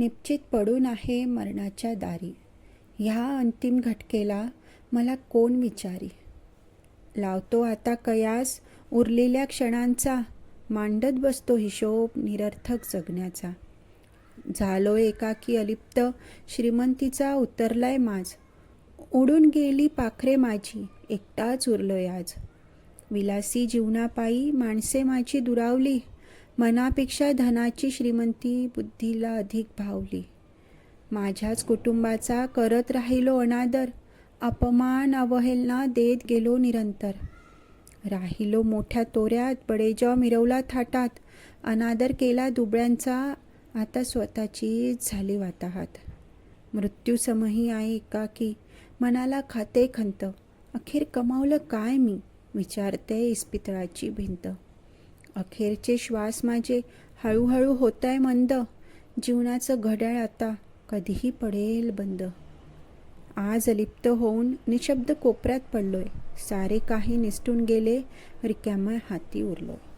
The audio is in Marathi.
निश्चित पडून आहे मरणाच्या दारी. ह्या अंतिम घटकेला मला कोण विचारी? लावतो आता कयास उरलेल्या क्षणांचा. मांडत बसतो हिशोब निरर्थक जगण्याचा. झालो एकाकी अलिप्त. श्रीमंतीचा उतरलाय माझ उडून गेली पाखरे माझी. एकटाच उरलोय आज. विलासी जीवनापायी माणसे माझी दुरावली. मनापेक्षा धनाची श्रीमंती बुद्धीला अधिक भावली. माझ्याच कुटुंबाचा करत राहिलो अनादर अपमान अवहेलना देत गेलो निरंतर. राहिलो मोठ्या तोऱ्यात बडेजाव मिरवला थाटात अनादर केला दुबळ्यांचा आता स्वतःचीच झाली वाताहात. मृत्यूसमही आहे एकाकी मनाला खाते खंत अखेर कमावलं काय मी? विचारते इस्पितळाची भिंत. अखेरचे श्वास माझे हळूहळू होत आहे मंद. जीवनाचं घड्याळ आता कधीही पडेल बंद. आज अलिप्त होऊन निशब्द कोपऱ्यात पडलोय. सारे काही निसटून गेले रिकाम्या हाती उरलोय.